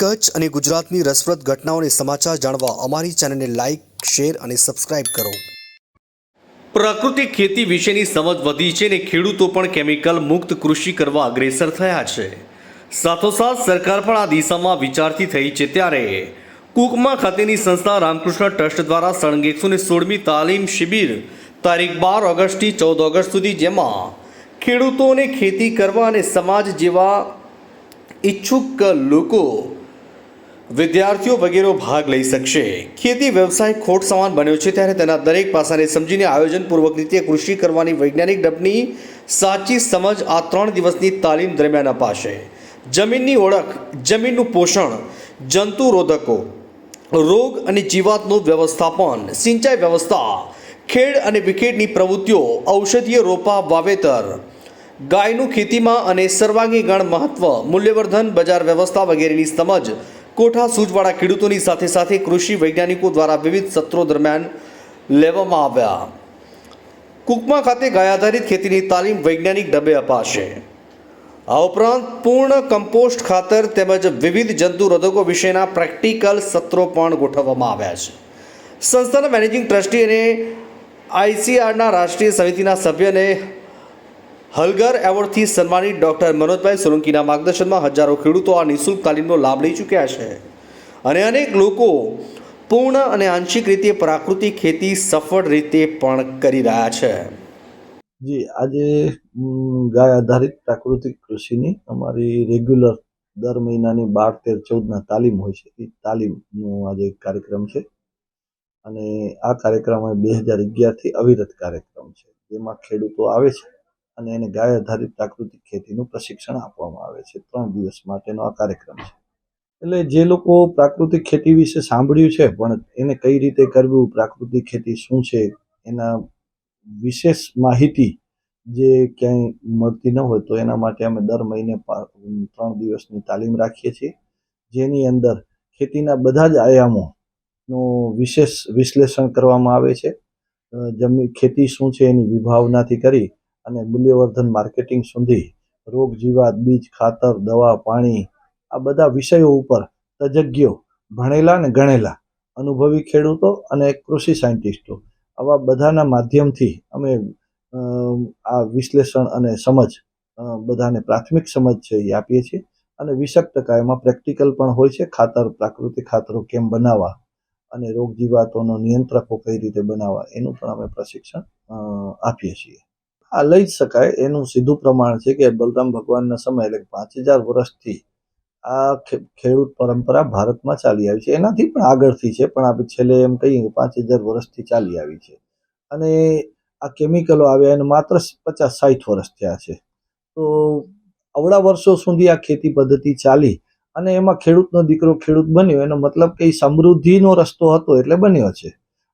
કચ્છ અને ગુજરાતની રસપ્રદ ઘટનાઓને સમાચાર જાણવા અમારી ચેનલને લાઇક શેર અને સબસ્ક્રાઇબ કરો. પ્રાકૃતિક ખેતી વિશેની સમજ વધી છે અને ખેડૂતો પણ કેમિકલ મુક્ત કૃષિ કરવા અગ્રેસર થયા છે. સાથોસાથ સરકાર પણ આ દિશામાં વિચારતી થઈ છે ત્યારે કુકમા ખાતેની સંસ્થા રામકૃષ્ણ ટ્રસ્ટ દ્વારા સળંગ એકસો ને સોળમી તાલીમ શિબિર તારીખ બાર ઓગસ્ટથી ચૌદ ઓગસ્ટ સુધી જેમાં ખેડૂતોને ખેતી કરવા અને સમાજ જેવા ઈચ્છુક લોકો વિદ્યાર્થીઓ વગેરે ભાગ લઈ શકશે. ખેતી, વ્યવસાય, ખોટ સમાન બન્યો છે ત્યારે તેના દરેક પાસાને સમજીને આયોજનપૂર્વક રીતે કૃષિ કરવાની વૈજ્ઞાનિક ડબની સાચી સમજ આ ત્રણ દિવસની તાલીમ દરમિયાન અપાશે. જમીનની ઓળખ, જમીનનું પોષણ, જંતુરોધકો, રોગ અને જીવાતનું વ્યવસ્થાપન, સિંચાઈ વ્યવસ્થા, ખેડ અને વિકેટની પ્રવૃત્તિઓ, ઔષધીય રોપા, વાવેતર, ગાયનું ખેતીમાં અને સર્વાંગી ગણ મહત્વ, મૂલ્યવર્ધન, બજાર વ્યવસ્થા વગેરેની સમજ કોઠા સૂજવાળા ખેડૂતોની સાથે સાથે કૃષિ વૈજ્ઞાનિકો દ્વારા વિવિધ સત્રો દરમિયાન લેવામાં આવ્યા. કુકમા ખાતે ગાય આધારિત ખેતીની તાલીમ વૈજ્ઞાનિક ઢબે અપાશે. આ ઉપરાંત પૂર્ણ કમ્પોસ્ટ ખાતર તેમજ વિવિધ જંતુરોધકો વિશેના પ્રેક્ટિકલ સત્રો પણ ગોઠવવામાં આવ્યા છે. સંસ્થાના મેનેજિંગ ટ્રસ્ટી અને આઈસીઆરના રાષ્ટ્રીય સમિતિના સભ્યને હલગર એવોર્ડથી સન્માનિત ડૉક્ટર મનોજભાઈ સોલંકીના માર્ગદર્શનમાં હજારો ખેડૂતો આ નિઃશુલ્ક તાલીમનો લાભ લઈ ચૂક્યા છે. અને અનેક લોકો પૂર્ણ અને આંશિક રીતે પ્રાકૃતિક ખેતી સફળ રીતે પણ કરી રહ્યા છે. જી, આજે ગાય આધારિત પ્રાકૃતિક કૃષિની અમારી રેગ્યુલર દર મહિનાની બાર, તેર, ચૌદના તાલીમ હોય છે. એ તાલીમનો આજે કાર્યક્રમ છે. અને આ કાર્યક્રમ બે હજાર અગિયારથી અવિરત કાર્યક્રમ છે. જેમાં ખેડૂતો આવે છે. અને એને ગાય આધારિત પ્રાકૃતિક ખેતીનું પ્રશિક્ષણ આપવામાં આવે છે. ત્રણ દિવસ માટેનો આ કાર્યક્રમ છે. એટલે જે લોકો પ્રાકૃતિક ખેતી વિશે સાંભળ્યું છે, પણ એને કઈ રીતે કરવું, પ્રાકૃતિક ખેતી શું છે, એના વિશેષ માહિતી જે ક્યાંય મળતી ન હોય તો એના માટે અમે દર મહિને ત્રણ દિવસની તાલીમ રાખીએ છીએ. જેની અંદર ખેતીના બધા જ આયામોનું વિશેષ વિશ્લેષણ કરવામાં આવે છે. જમીન ખેતી શું છે એની વિભાવનાથી કરી અને મૂલ્યવર્ધન માર્કેટિંગ સુધી રોગ, જીવાત, બીજ, ખાતર, દવા, પાણી, આ બધા વિષયો ઉપર તજજ્ઞો ભણેલા ને ગણેલા. અનુભવી ખેડૂતો અને કૃષિ સાયન્ટિસ્ટો. આવા બધાના માધ્યમથી અમે આ વિશ્લેષણ અને સમજ બધાને પ્રાથમિક સમજ છે એ આપીએ છીએ. અને વીસક ટકા એમાં પ્રેક્ટિકલ પણ હોય છે. ખાતર, પ્રાકૃતિક ખાતરો કેમ બનાવવા અને રોગ, જીવાતોનો નિયંત્રકો કઈ રીતે બનાવવા એનું પણ અમે પ્રશિક્ષણ આપીએ છીએ. આ લઈ જ શકાય. એનું સીધું પ્રમાણ છે કે બલરામ ભગવાનના સમય એટલે પાંચ હજાર વર્ષથી આ ખેડૂત પરંપરા ભારતમાં ચાલી આવી છે. એનાથી પણ આગળથી છે, પણ આપણે છેલ્લે એમ કહીએ કે પાંચ હજાર વર્ષથી ચાલી આવી છે. અને આ કેમિકલો આવ્યા એને માત્ર પચાસ સાઠ વર્ષ થયા છે. તો અવડા વર્ષો સુધી આ ખેતી પદ્ધતિ ચાલી અને એમાં ખેડૂતનો દીકરો ખેડૂત બન્યો. એનો મતલબ કે સમૃદ્ધિનો રસ્તો હતો એટલે બન્યો છે.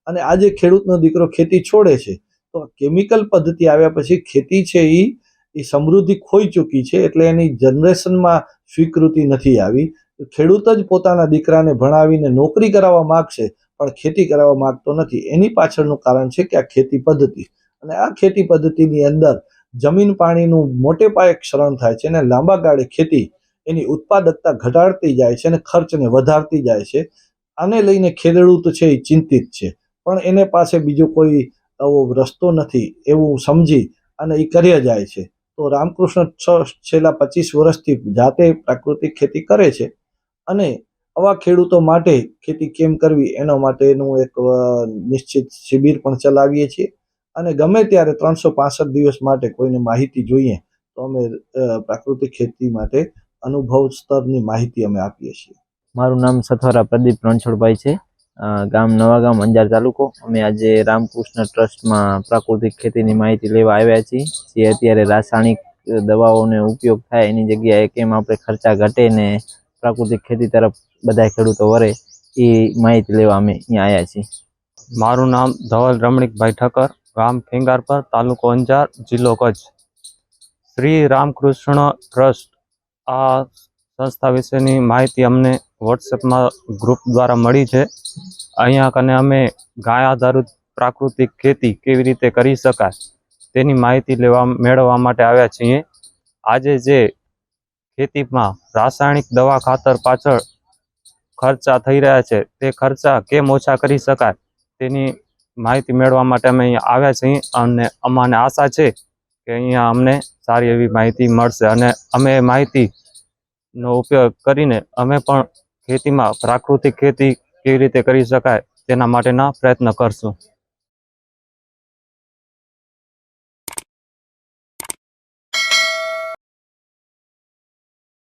અને આજે ખેડૂતનો દીકરો ખેતી છોડે છે. તો કેમિકલ પદ્ધતિ આવ્યા પછી ખેતી છે એ એ સમૃદ્ધિ ખોઈ ચૂકી છે એટલે એની જનરેશનમાં સ્વીકૃતિ નથી આવી. ખેડૂત જ પોતાના દીકરાને ભણાવીને નોકરી કરાવવા માગશે, પણ ખેતી કરાવવા માગતો નથી. એની પાછળનું કારણ છે કે આ ખેતી પદ્ધતિ. અને આ ખેતી પદ્ધતિની અંદર જમીન પાણીનું મોટે પાયે ક્ષરણ થાય છે અને લાંબા ગાળે ખેતી એની ઉત્પાદકતા ઘટાડતી જાય છે અને ખર્ચને વધારતી જાય છે. આને લઈને ખેડૂત છે એ ચિંતિત છે. પણ એને પાસે બીજો કોઈ આવો રસ્તો નથી એવું સમજી અને એ કર્યા જાય છે. તો રામકૃષ્ણ છેલ્લા પચીસ વર્ષથી જાતે પ્રાકૃતિક ખેતી કરે છે અને આવા ખેડૂતો માટે ખેતી કેમ કરવી એના માટેનું એક નિશ્ચિત શિબિર પણ ચલાવીએ છીએ. અને ગમે ત્યારે ત્રણસો પાસઠ દિવસ માટે કોઈને માહિતી જોઈએ, તો અમે પ્રાકૃતિક ખેતી માટે અનુભવ સ્તરની માહિતી અમે આપીએ છીએ. મારું નામ સથવારા પ્રદીપ રણછોડભાઈ છે. ગામ નવાગામ અંજાર તાલુકો. અમે આજે રામકૃષ્ણ ટ્રસ્ટમાં પ્રાકૃતિક ખેતીની માહિતી લેવા આવ્યા છીએ. જે અત્યારે રાસાયણિક દવાઓનો ઉપયોગ થાય એની જગ્યાએ કેમ આપણે ખર્ચા ઘટે ને પ્રાકૃતિક ખેતી તરફ બધા ખેડૂતો વરે, એ માહિતી લેવા અમે અહીંયા આવ્યા છીએ. મારું નામ ધવલ રમણીકભાઈ ઠક્કર, ગામ ફેંગારપર, તાલુકો અંજાર, જિલ્લો કચ્છ. શ્રી રામકૃષ્ણ ટ્રસ્ટ આ સંસ્થા વિશેની માહિતી અમને વોટ્સએપમાં ગ્રુપ દ્વારા મળી છે. અહીંયા કને અમે ગાય આધારિત પ્રાકૃતિક ખેતી કેવી રીતે કરી શકાય તેની માહિતી લેવા, મેળવવા માટે આવ્યા છીએ. આજે જે ખેતીમાં રાસાયણિક દવા ખાતર પાછળ ખર્ચા થઈ રહ્યા છે, તે ખર્ચા કેમ ઓછા કરી શકાય તેની માહિતી મેળવા માટે અમે અહીંયા આવ્યા છીએ અને અમાને આશા છે કે અહીંયા અમને સારી એવી માહિતી મળશે અને અમે એ માહિતીનો ઉપયોગ કરીને અમે પણ ખેતીમાં પ્રાકૃતિક ખેતી કેવી રીતે કરી શકાય તેના માટેના પ્રયત્ન કરશું.